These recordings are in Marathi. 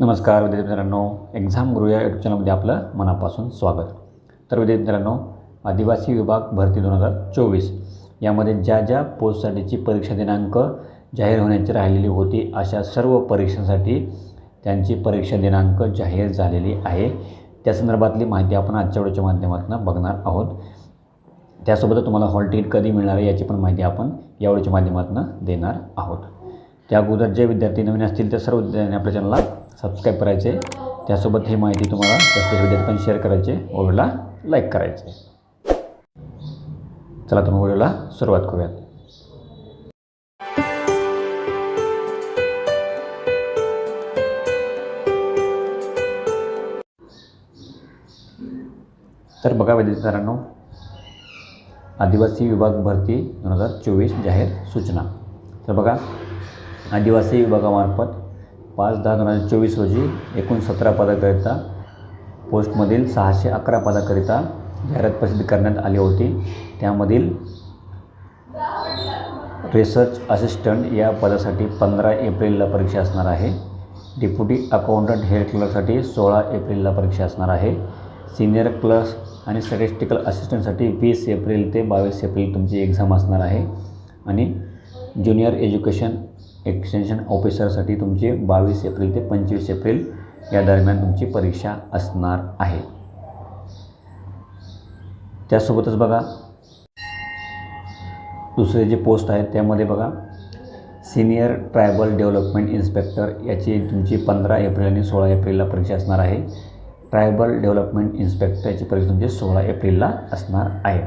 नमस्कार विद्यार्थी मित्रांनो. एक्झाम गुरु या यूट्यूब चॅनलमध्ये आपलं मनापासून स्वागत. तर विद्यार्थी मित्रांनो आदिवासी विभाग भरती दोन हजार चोवीस. यामध्ये ज्या ज्या पोस्टसाठीची परीक्षा दिनांक जाहीर होण्याची राहिलेली होती अशा सर्व परीक्षांसाठी त्यांची परीक्षा दिनांक जाहीर झालेली आहे. त्या संदर्भातली माहिती आपण आजच्या व्हिडिओच्या माध्यमातून बघणार आहोत. त्यासोबतच तुम्हाला हॉल तिकीट कधी मिळणार आहे याची पण माहिती आपण या व्हिडिओच्या माध्यमातून देणार आहोत. त्या अगोदर जे विद्यार्थी नवीन असतील त्या सर्व विद्यार्थ्यांनी आपल्या चॅनलला सबस्क्राईब करायचे. त्यासोबत ही माहिती तुम्हाला जास्तीत विद्यार्थी पण शेअर करायचे. व व्हिडिओला लाईक करायचे. चला तुम्ही मग व्हिडिओला सुरुवात करूयात. तर बघा विद्यार्थ्यांनो आदिवासी विभाग भरती दोन हजार चोवीस जाहीर सूचना. तर बघा आदिवासी विभागामार्फत पाच दहा दोन हजार चोवीस रोजी एकूण सतरा पदाकरिता पोस्टमधील सहाशे अकरा पदाकरिता जाहिरात प्रसिद्ध करण्यात आली होती. त्यामधील रिसर्च असिस्टंट या पदासाठी पंधरा एप्रिलला परीक्षा असणार आहे. डेप्युटी अकाउंटंट हेड क्लर्कसाठी सोळा एप्रिलला परीक्षा असणार आहे. सिनियर क्लर्क आणि स्टॅटिस्टिकल असिस्टंटसाठी वीस एप्रिल ते बावीस एप्रिल तुमची एक्झाम असणार आहे. आणि ज्युनियर एज्युकेशन एक्सटेन्शन ऑफिसरसाठी तुमची बावीस एप्रिल ते पंचवीस एप्रिल या दरम्यान तुमची परीक्षा असणार आहे. त्यासोबतच बघा दुसरे जे पोस्ट आहेत त्यामध्ये बघा सिनियर ट्रायबल डेव्हलपमेंट इन्स्पेक्टर याची तुमची पंधरा एप्रिल आणि सोळा एप्रिलला परीक्षा असणार आहे. ट्रायबल डेव्हलपमेंट इन्स्पेक्टर याची परीक्षा तुमची सोळा एप्रिलला असणार आहे.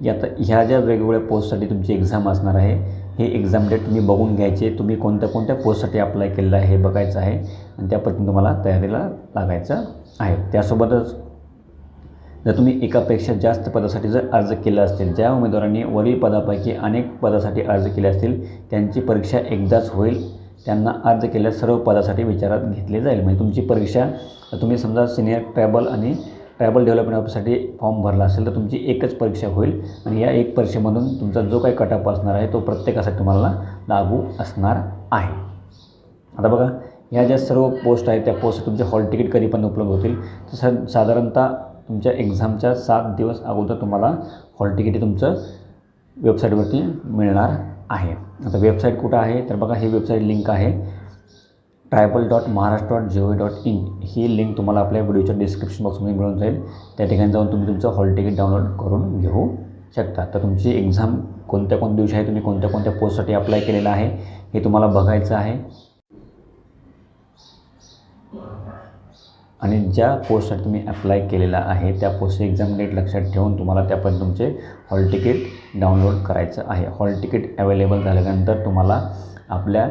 यात ह्या ज्या वेगवेगळ्या पोस्टसाठी तुमची एक्झाम असणार आहे हे एक्झाम डेट तुम्ही बघून घ्यायचे. तुम्ही कोणत्या कोणत्या पोस्टसाठी अप्लाय केलेलं आहे हे बघायचं आहे. आणि त्या पद्धतीने तुम्हाला तयारीला लागायचं आहे. त्यासोबतच जर तुम्ही एकापेक्षा जास्त पदासाठी जर अर्ज केला असतील ज्या उमेदवारांनी वरील पदापैकी अनेक पदासाठी अर्ज केले असतील त्यांची परीक्षा एकदाच होईल. त्यांना अर्ज केल्यास सर्व पदासाठी विचारात घेतले जाईल. म्हणजे तुमची परीक्षा तुम्ही समजा सिनियर ट्रॅबल आणि ट्रायबल डेव्हलपमेंट ऑफिससाठी फॉर्म भरला असेल तर तुमची एकच परीक्षा होईल. आणि या एक परीक्षेमधून तुमचा जो काही कटअप असणार आहे तो प्रत्येकासाठी तुम्हाला लागू असणार आहे. आता बघा ह्या ज्या सर्व पोस्ट आहेत त्या पोस्ट तुमचे हॉल तिकीट कधी पण उपलब्ध होतील तर सा साधारणतः तुमच्या एक्झामच्या सात दिवस अगोदर तुम्हाला हॉल तिकीट तुमचं वेबसाईटवरती मिळणार आहे. आता वेबसाईट कुठं आहे? तर बघा ही वेबसाईट लिंक आहे. Tribal dot Maharashtra dot G O dot in he link तुम्हाला आपल्या व्हिडिओच्या डिस्क्रिप्शन बॉक्समध्ये मिळून जाईल. त्या ठिकाणी जाऊन तुम्ही तुमचं हॉल तिकीट डाउनलोड करून घेऊ शकता. तर तुमची एक्झाम कोणत्या कोणत्या दिवशी आहे तुम्ही कोणत्या कोणत्या पोस्टसाठी अप्लाय केलेलं आहे हे तुम्हाला बघायचं आहे. आणि ज्या पोस्टसाठी तुम्ही अप्लाय केलेला आहे त्या पोस्टची एक्झाम डेट लक्षात ठेवून तुम्हाला त्यापर्यंत तुमचे हॉल तिकीट डाउनलोड करायचं आहे. हॉल तिकीट अवेलेबल झाल्यानंतर तुम्हाला आपल्या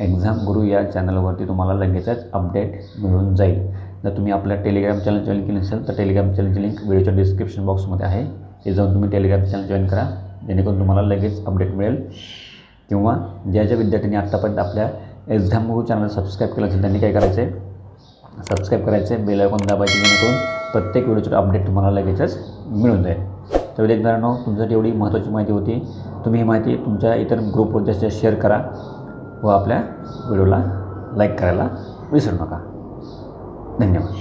एक्झाम गुरु या चॅनलवरती तुम्हाला लगेचच अपडेट मिळून जाईल. जर तुम्ही आपल्या टेलिग्राम चॅनल जॉईन केलं नसेल तर टेलिग्राम चॅनलची लिंक व्हिडिओच्या डिस्क्रिप्शन बॉक्समध्ये आहे. ते जाऊन तुम्ही टेलिग्राम चॅनल जॉईन करा. जेणेकरून तुम्हाला लगेच अपडेट मिळेल. किंवा ज्या ज्या विद्यार्थ्यांनी आत्तापर्यंत आपल्या एक्झाम गुरु चॅनल सबस्क्राईब केलं असेल त्यांनी काय करायचं आहे सबस्क्राईब करायचे बेल आयकॉन दाबायचे जेणेकरून प्रत्येक व्हिडिओचं अपडेट तुम्हाला लगेचच मिळून जाईल. तर विद्यार्थ्यांनो तुमच्यासाठी एवढी महत्त्वाची माहिती होती. तुम्ही ही माहिती तुमच्या इतर ग्रुपवर जास्त शेअर करा. व आपल्या व्हिडिओला लाईक करायला विसरू नका. धन्यवाद.